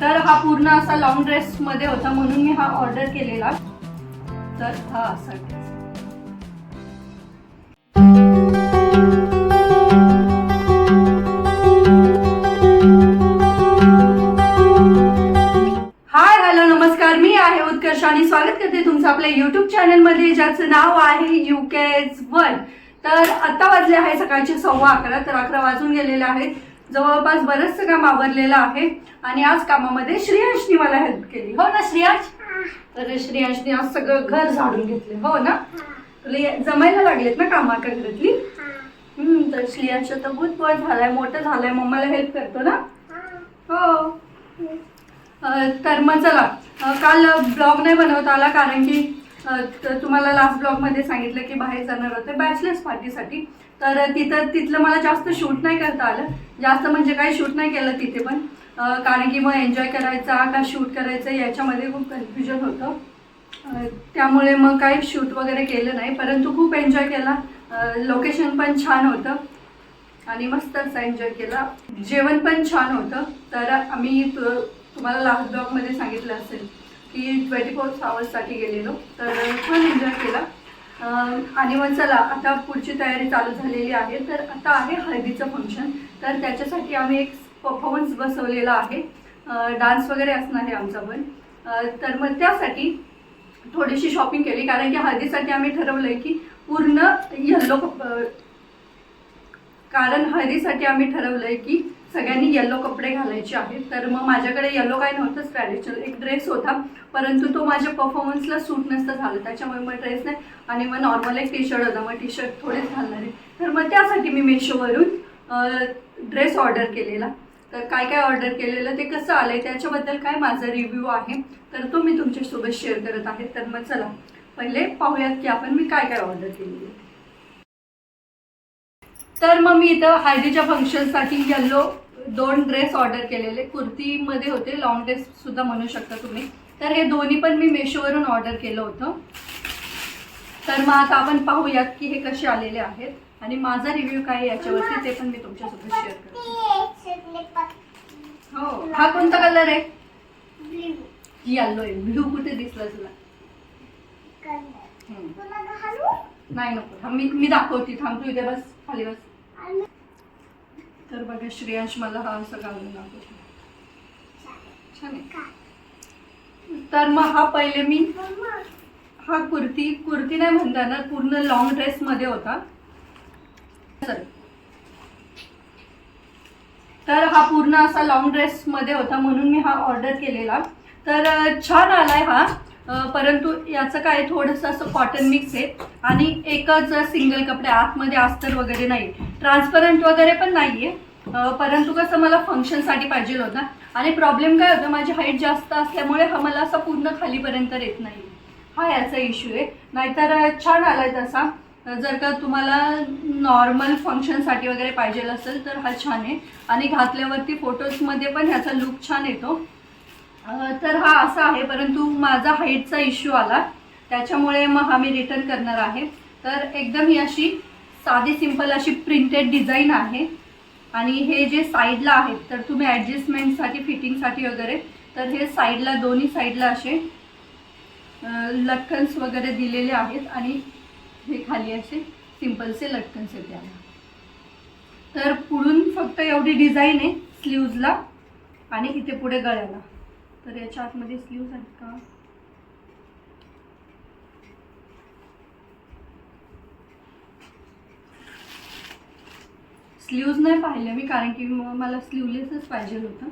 तर हा पूर्ण असा लॉंग ड्रेस मध्ये होता म्हणून मी हा ऑर्डर केलेला. तर हा असा हाय हॅलो नमस्कार. मी आहे उत्कर्ष आणि स्वागत करते तुमचं आपल्या युट्यूब चॅनलमध्ये ज्याचं नाव आहे युकेज वन तर आता वाजले आहे सकाळचे सव्वा अकरा तर अकरा वाजून गेलेले आहेत. जवळपास बरंचसं काम आवरलेलं आहे. आणि आज कामामध्ये श्रेयांशनी मला हेल्प केली. हो ना श्रेयांश? तर श्रेयांशनी आज सगळं घर झाडून घेतले. हो ना? तुला जमायला लागलेत ना कामा घरातली हम्म, तर श्रेयांश तर गुड झालाय मोठं झालाय मम्माला हेल्प करतो ना? हो. तर मग चला. काल ब्लॉग नाही बनवता आला कारण की तर तुम्हाला लास्ट ब्लॉगमध्ये सांगितलं की बाहेर जाणार होते बॅचलर्स पार्टीसाठी तर तिथं तिथलं मला जास्त शूट नाही करता आलं. जास्त म्हणजे काही शूट नाही केलं तिथे पण. कारण की मग एन्जॉय करायचा का शूट करायचं याच्यामध्ये खूप कन्फ्युजन होतं. त्यामुळे मग काही शूट वगैरे केलं नाही. परंतु खूप एन्जॉय केला. लोकेशन पण छान होतं. आणि मस्तच एन्जॉय केला. जेवण पण छान होतं. तर आम्ही तुम्हाला लास्ट ब्लॉगमध्ये सांगितलं असेल. की ट्वेंटी फोर आवर्ससाठी गेलेलो. तर छान एन्जॉय केला. आणि मग चला आता पुढची तयारी चालू झालेली आहे. तर आता आहे हळदीचं फंक्शन तर त्याच्यासाठी आम्ही एक परफॉर्मन्स बसवलेला आहे. डान्स वगैरे असणार आहे आमचा पण. तर मग त्यासाठी थोडीशी शॉपिंग केली. कारण की हळदीसाठी आम्ही ठरवलं आहे की पूर्ण येल्लो कारण हळदीसाठी आम्ही ठरवलं आहे की सगळ्यांनी येलो कपडे घालायचे आहेत. तर मग माझ्याकडे येलो काय नव्हतंच ट्रॅडिशनल एक ड्रेस होता परंतु तो माझ्या परफॉर्मन्सला सूट नसतं झालं. त्याच्यामुळे मग ड्रेस नाही. आणि मग नॉर्मल एक टी शर्ट होता. मग टी शर्ट थोडेच घालणार आहे. तर मग त्यासाठी मी मेशोवरून ड्रेस ऑर्डर केलेला. तर काय काय ऑर्डर केलेलं ते कसं आलं आहे त्याच्याबद्दल काय माझा रिव्ह्यू आहे. तर तो मी तुमच्यासोबत शेअर करत आहे. तर मग चला पहिले पाहूयात की आपण मी काय काय ऑर्डर केलेली आहे. तर मग मी इथं हळदीच्या फंक्शनसाठी येल्लो दोन ड्रेस ऑर्डर केलेले. कुर्तीमध्ये होते. लॉंग ड्रेस सुद्धा म्हणू शकता तुम्ही. तर हे दोन्ही पण मी मेशोवरून ऑर्डर केलं होतं. तर मग आता आपण पाहूयात की हे कसे आलेले आहेत. आणि माझा रिव्ह्यू काय आहे याच्यावरती ते पण मी तुमच्यासोबत शेअर करते. हो. हा कोणता कलर आहे? येल्लो आहे. ब्लू कुठे दिसला तुला. नाही नको. मी मी दाखवते. थांब तू इथे बस. खाली बस. तर बघा श्रेयांश मला हा असं घालून दाखवतो. छान आहे. तर मग हा पहिले मी हा कुर्ती कुर्ती नाही म्हणता येणार पूर्ण लॉंग ड्रेस मध्ये होता. चल. तर हा पूर्ण असा लॉंग ड्रेस मध्ये होता म्हणून मी हा ऑर्डर केलेला. तर छान आलाय हा. परंतु याचं काय थोडंसं असं कॉटन मिक्स आहे. आणि एकच सिंगल कपडे आतमध्ये अस्तर वगैरे नाही. ट्रान्सपरंट वगैरे पण नाही आहे परंतु कसं मला फंक्शनसाठी पाहिजे होता. आणि प्रॉब्लेम काय होता माझी हाईट जास्त असल्यामुळे हा मला असा पूर्ण खालीपर्यंत येत नाही. हा याचा इश्यू आहे. नाहीतर छान छान आलाय तसा. जर का तुम्हाला नॉर्मल फंक्शनसाठी वगैरे पाहिजे असेल तर हा छान आहे. आणि घातल्यावरती फोटोजमध्ये पण ह्याचा लुक छान येतो. तर हा असा आहे परंतु माझा हाईटचा इश्यू आला. त्याच्यामुळे मग हा मी रिटर्न करणार आहे. तर एकदम ही अशी साधी सिंपल अशी प्रिंटेड डिझाईन आहे. आणि हे जे साईडला आहेत तर तुम्ही ॲडजस्टमेंटसाठी फिटिंगसाठी वगैरे तर हे साईडला दोन्ही साईडला असे लटकन्स वगैरे दिलेले आहेत. आणि हे खाली असे सिम्पलचे लटकन्स आहेत त्याला तर पुढून फक्त एवढी डिझाईन आहे स्लीव्जला आणि इथे पुढे गळ्याला. तर याच्या आतमध्ये स्लीव्ज आहेत का? स्लीव्ज नाही पाहिले मी कारण की मला स्लीवलेसच पाहिजे होतं.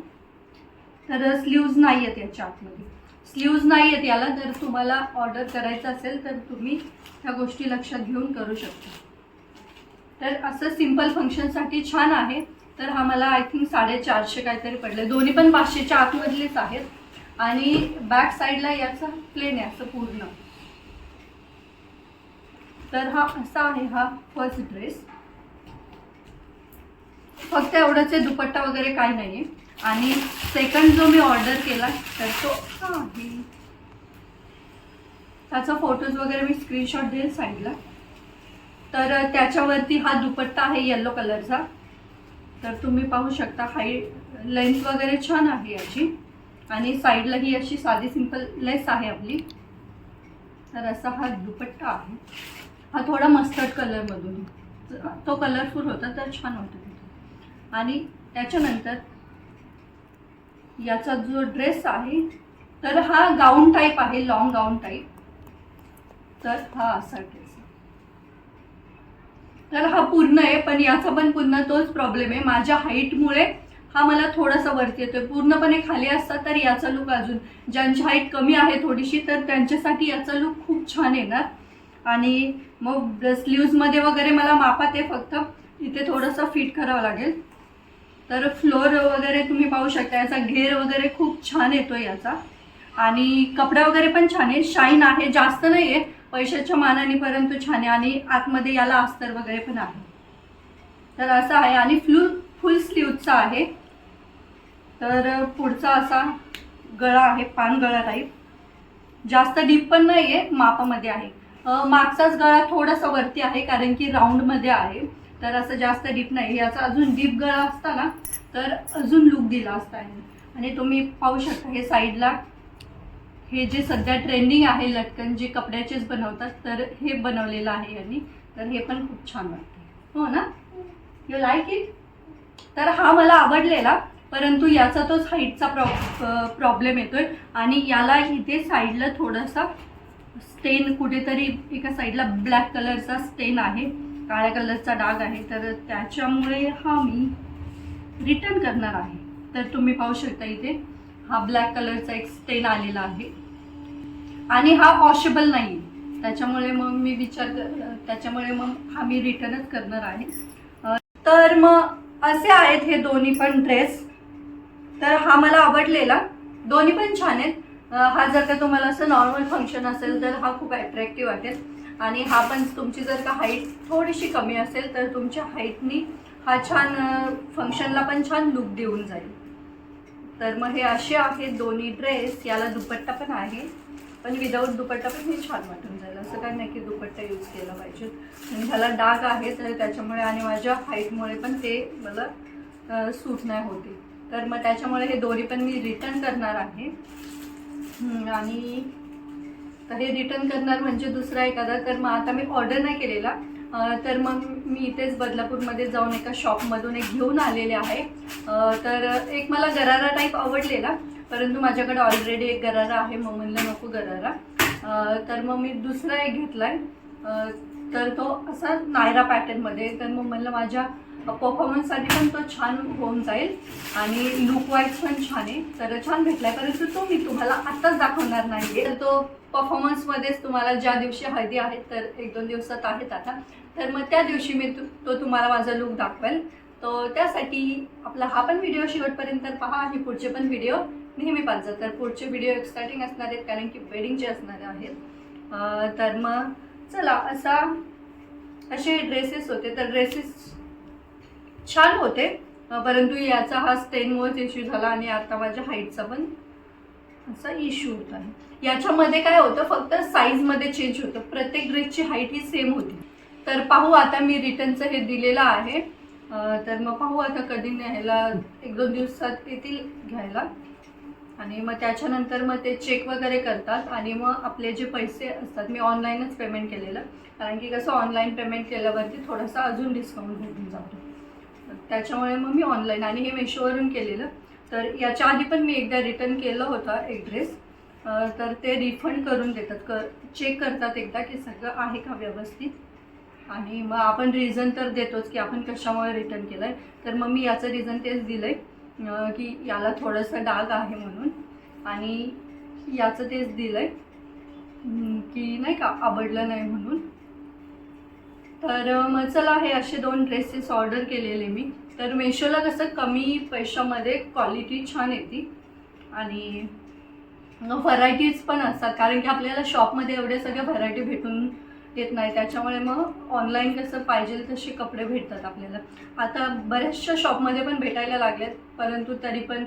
तर स्लीव्ज नाही आहेत याच्या आतमध्ये. स्लीव्ज नाही आहेत याला जर तुम्हाला ऑर्डर करायचं असेल तर तुम्ही ह्या गोष्टी लक्षात घेऊन करू शकता. तर असं सिंपल फंक्शनसाठी छान आहे. तर हा मला आय थिंक साडेचारशे काहीतरी पडले दोन्ही पण पाचशेच्या आतमधलेच आहेत. आणि बॅक साईडला याचा प्लेन आहे असं पूर्ण. तर हा असा आहे हा फर्स्ट ड्रेस फक्त एवढंच आहे दुपट्टा वगैरे काही नाही आहे आणि सेकंड जो मी ऑर्डर केला तर तो आहे. त्याचा फोटोज वगैरे मी स्क्रीनशॉट देईल साईडला तर त्याच्यावरती हा दुपट्टा आहे येल्लो कलरचा तर तुम्ही पाहू शकता हाईट लेंथ वगैरे छान आहे याची. आणि साईडला ही अशी साधी सिंपल लेस आहे आपली. तर असा हा दुपट्टा आहे. हा थोडा मस्टर्ड कलरमधून तो कलरफुल होता तर छान होता. आणि त्याच्यानंतर याचा जो ड्रेस आहे तर हा गाऊन टाईप आहे लॉंग गाऊन टाईप तर हा असा ड्रेस तर हा पूर्ण आहे पण याचा पण पुन्हा तोच प्रॉब्लेम आहे. माझ्या हाईटमुळे हा मला थोडासा वरती येतोय. पूर्णपणे खाली असता तर याचा लुक अजून ज्यांची हाईट कमी आहे थोडीशी तर त्यांच्यासाठी याचा लुक खूप छान येणार. आणि मग स्लीव्जमध्ये वगैरे मला मापात आहे फक्त. इथे थोडंसं फिट करावं लागेल. तर फ्लोर वगैरे तुम्ही पाहू शकता याचा घेर वगैरे खूप छान येतो याचा. आणि कपडा वगैरे पण छान आहे. शाईन आहे जास्त नाही आहे पैशाच्या मानाने परंतु छान आहे. आणि आतमध्ये याला अस्तर वगैरे पण आहे. तर असं आहे. आणि फ्लू फुल स्लीवचा आहे. तर पुढचा असा गळा आहे पान गळा टाईप जास्त डीप पण नाही आहे मापामध्ये आहे. मागचाच गळा थोडासा वरती आहे कारण की राऊंडमध्ये आहे. तर असं जास्त डीप नाही. याचा अजून डीप गळा असता ना तर अजून लुक दिला असता आणि तुम्ही पाहू शकता हे साईडला हे जे सध्या ट्रेंडिंग आहे लटकन जे कपड्याचेच बनवतात तर हे बनवलेलं आहे यांनी. तर हे पण खूप छान वाटते हो ना? यू लाईक इट तर हा मला आवडलेला. परंतु याचा तोच हाईटचा प्रॉ प्रॉब्लेम येतो आहे आणि याला इथे साईडला थोडासा स्टेन कुठेतरी एका साईडला ब्लॅक कलरचा स्टेन आहे काळ्या कलरचा डाग आहे तर त्याच्यामुळे हा मी रिटर्न करणार आहे. तर तुम्ही पाहू शकता इथे हा ब्लॅक कलरचा एक स्टेन आलेला आहे. आणि हा वॉशेबल नाही त्याच्यामुळे मग मी विचार त्याच्यामुळे मग हा मी रिटर्नच करणार आहे. तर मग असे आहेत हे दोन्ही पण ड्रेस. तर हा मला आवडलेला. दोन्ही पण छान आहेत. हा जर का तुम्हाला असं नॉर्मल फंक्शन असेल तर हा खूप अट्रॅक्टिव्ह वाटेल. आणि हा पण तुमची जर का हाईट थोडीशी कमी असेल तर तुमच्या हाईटनी हा छान फंक्शनला पण छान लुक देऊन जाईल. तर मग हे असे आहेत दोन्ही ड्रेस याला दुपट्टा पण आहे. पण विदाऊट दुपट्टा पण हे छान वाटून जाईल. असं काही नाही की दुपट्टा यूज केला पाहिजे. आणि ह्याला डाग आहे तर त्याच्यामुळे आणि माझ्या हाईटमुळे पण ते मला सूट नाही होते तर मग त्याच्यामुळे हे दोन्ही पण मी रिटर्न करणार आहे. आणि तर हे रिटर्न करणार म्हणजे दुसरा एखादा. तर मग आता मी ऑर्डर नाही केलेला. तर मग मी इथेच बदलापूरमध्ये जाऊन एका शॉपमधून एक घेऊन आलेले आहे. तर एक मला गरारा टाईप आवडलेला परंतु माझ्याकडे ऑलरेडी एक गरारा आहे मग म्हणलं नको गरारा. तर मग मी दुसरा एक घेतला आहे तर तो असा नायरा पॅटर्नमध्ये तर मग म्हणलं माझ्या परफॉर्मन्ससाठी पण तो छान होऊन जाईल. आणि लुक वाईज पण छान आहे. तर छान भेटलाय. परंतु तो मी तुम्हाला आत्ताच दाखवणार नाही तर तो परफॉर्मन्समध्येच तुम्हाला ज्या दिवशी हळदी आहे तर एक दोन दिवसात आहेत आता. तर मग त्या दिवशी मी तो तुम्हाला माझा लुक दाखवेल. तो त्यासाठी आपला हा पण व्हिडिओ शेवटपर्यंत पहा. आणि पुढचे पण व्हिडिओ नेहमी पाहत जा तर पुढचे व्हिडिओ एक्सायटिंग असणार आहेत कारण की वेडिंगचे असणार आहेत तर मग चला असा असे ड्रेसेस होते. तर ड्रेसेस छान होते. परंतु याचा हा स्टेनमुळेच इश्यू झाला आणि आता माझ्या हाईटचा पण असा इश्यू होता. याच्यामध्ये काय होतं फक्त साईजमध्ये चेंज होतं. प्रत्येक ड्रेसची हाईट ही सेम होती. तर पाहू आता मी रिटर्नचं हे दिलेलं आहे. तर मग पाहू आता कधी न्यायला एक दोन दिवसात येतील घ्यायला. आणि मग त्याच्यानंतर मग ते चेक वगैरे करतात. आणि मग आपले जे पैसे असतात मी ऑनलाईनच पेमेंट केलेलं. कारण की कसं ऑनलाईन पेमेंट केल्यावरती थोडासा अजून डिस्काउंट भेटून जातो. त्याच्यामुळे मग मी ऑनलाईन आणि हे मेशोवरून केलेलं. तर याच्या आधी पण मी एकदा रिटर्न केलं होतं एक ड्रेस तर ते रिफंड करून देतात. क चेक करतात एकदा की सगळं आहे का व्यवस्थित? आणि मग आपण रिझन तर देतोच की आपण कशामुळे रिटर्न केलं आहे तर मग मी याचं रिझन तेच दिलं आहे की याला थोडंसं डाग आहे म्हणून. आणि याचं तेच दिलं आहे की नाही का आवडलं नाही म्हणून. तर मग चला हे असे दोन ड्रेसेस ऑर्डर केलेले मी. तर मेशोला कसं कमी पैशामध्ये क्वालिटी छान येते. आणि व्हरायटीज पण असतात. कारण की आपल्याला शॉपमध्ये एवढ्या सगळ्या व्हरायटी भेटून येत नाही. त्याच्यामुळे मग ऑनलाईन कसं पाहिजे तसे कपडे भेटतात आपल्याला. आता बऱ्याचशा शॉपमध्ये पण भेटायला लागलेत. परंतु तरी पण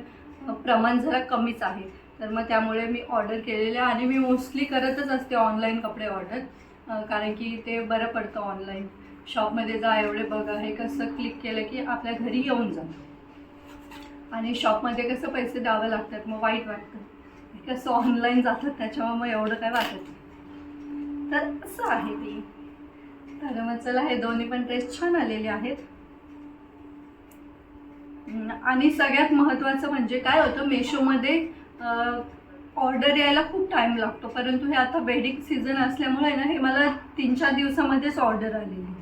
प्रमाण जरा कमीच आहे. तर मग त्यामुळे मी ऑर्डर केलेले आणि मी मोस्टली करतच असते ऑनलाईन कपडे ऑर्डर कारण की ते बरं पडतं ऑनलाईन शॉपमध्ये जा एवढे बघा हे कसं क्लिक केलं की आपल्या घरी येऊन जातं आणि शॉपमध्ये कसं पैसे द्यावं लागतात मग वाईट वाटतं. कसं ऑनलाईन जातात त्याच्यामुळे मग एवढं काय वाटत नाही. तर असं आहे ती. तर मग चला हे दोन्ही पण ड्रेस छान आलेले आहेत. आणि सगळ्यात महत्त्वाचं म्हणजे काय होतं मेशोमध्ये ऑर्डर यायला खूप टाईम लागतो परंतु हे आता वेडिंग सीझन असल्यामुळे ना हे मला तीन चार दिवसामध्येच ऑर्डर आलेली. आहे.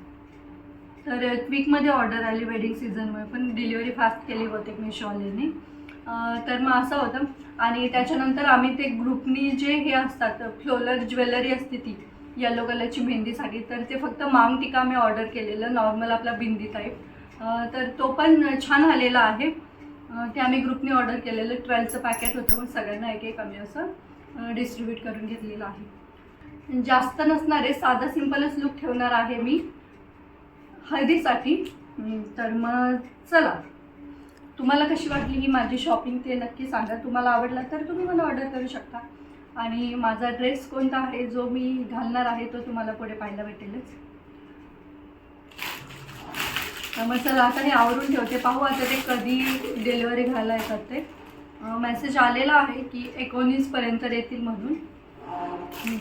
तर क्विकमध्ये ऑर्डर आली वेडिंग सीझनमुळे पण डिलिव्हरी फास्ट केली होते मेशोवाल्यांनी तर मग असं होतं. आणि त्याच्यानंतर आम्ही ते ग्रुपनी जे हे असतात फ्लोलर ज्वेलरी असते ती येलो कलरची मेहंदीसाठी तर ते फक्त मांग टिका मी ऑर्डर केलेलं नॉर्मल आपला बिंदी टाईप तर तो पण छान आलेला आहे. ते आम्ही ग्रुपने ऑर्डर केलेलं ट्वेल्थचं पॅकेट होतं पण सगळ्यांना एक एक आम्ही असं डिस्ट्रीब्यूट करून घेतलेलं आहे. जास्त नसणार आहे साधा सिंपलच लुक ठेवणार आहे मी. हळदीसाठी. तर मग चला. तुम्हाला कशी वाटली ही माझी शॉपिंग ते नक्की सांगा. तुम्हाला आवडला तर तुम्ही मला ऑर्डर करू शकता. आणि माझा ड्रेस कोणता आहे जो मी घालणार आहे तो तुम्हाला पुढे पाहायला भेटेलच. मग चला आता हे आवरून ठेवते. पाहू आता ते कधी डिलिव्हरी घ्यायला येतात ते. मेसेज आलेला आहे की एकोणीसपर्यंत येतील म्हणून.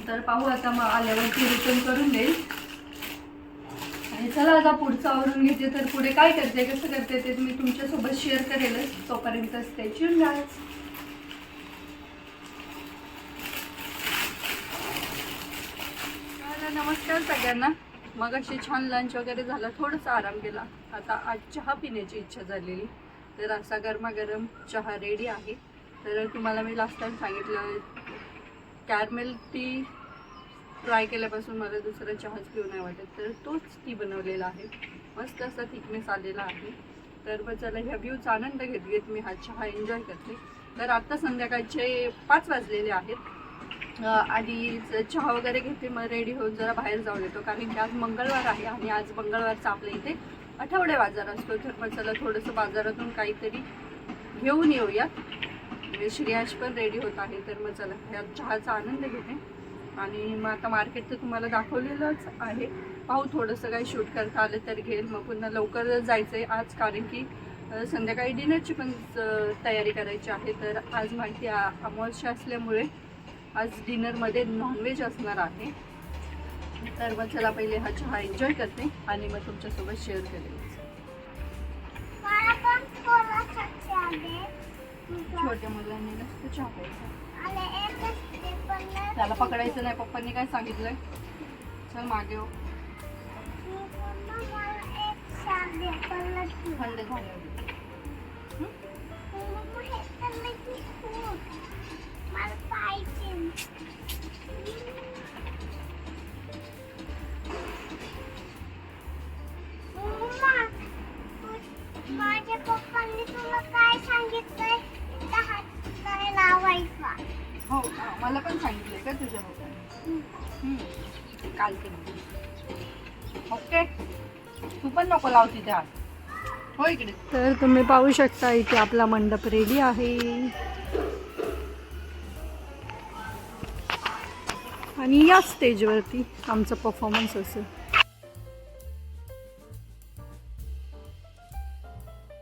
तर पाहू आता मग आल्यावरती रिटर्न करून देईल. आणि चला आता पुढचं आवरून घेते. तर पुढे काय करते कसं करते ते मी तुमच्यासोबत शेअर करेलच. तोपर्यंत स्टेच्यून राहाच तर नमस्कार सगळ्यांना. मग अशी छान लंच वगैरे झाला थोडासा आराम केला. आता आज चहा पिण्याची इच्छा झालेली. तर असा गरमागरम चहा रेडी आहे. तर तुम्हाला मी लास्ट टाइम सांगितलं कॅरमेल टी ट्राय केल्यापासून मला दुसरा चहाच पिऊ नाही वाटत. तर तोच टी बनवलेला आहे. मस्त असा थिकनेस आलेला आहे. तर मग चला ह्या व्ह्यूचा आनंद घेत घेत मी हा चहा एन्जॉय करते. तर आत्ता संध्याकाळचे पाच वाजलेले आहेत. आणि चहा वगैरे घेते मग रेडी होऊन जरा बाहेर जाऊन येतो. कारण की आज मंगळवार आहे आणि आज मंगळवारचा आपल्या इथे आठवडे बाजार असतो. तर मग चला थोडंसं बाजारातून काहीतरी घेऊन येऊयात. म्हणजे श्रेयाश पण रेडी होत आहे. तर मग चला ह्या चहाचा आनंद घेते. आणि मग आता मार्केट तर तुम्हाला दाखवलेलंच आहे. पाहू थोडंसं काही शूट करता आलं तर घेईल. मग पुन्हा लवकर जायचं आहे आज कारण की संध्याकाळी डिनरची पण तयारी करायची आहे. तर आज माहिती आ- अमावस्या असल्यामुळे आज डिनरमध्ये नॉनव्हेज असणार आहे. तर मग चला पहिले हा चहा एन्जॉय करते आणि मग तुमच्यासोबत शेअर करेल. छोट्या मुलांनी नसतं चहा प्यायचा. त्याला पकडायचं नाही पप्पांनी काय सांगितलंय? चल मागे हो. थंड झालं. मला माझ्या पप्पांनी तुला काय सांगितलंय लावायचा हो मला पण सांगितलंय का तुझ्या पप्पांनी काल केलं. ओके. तू पण नको लाव तिथे हात. हो इकडे. तर तुम्ही पाहू शकता इथे आपला मंडप रेडी आहे. आणि या स्टेजवरती आमचा परफॉर्मन्स असेल.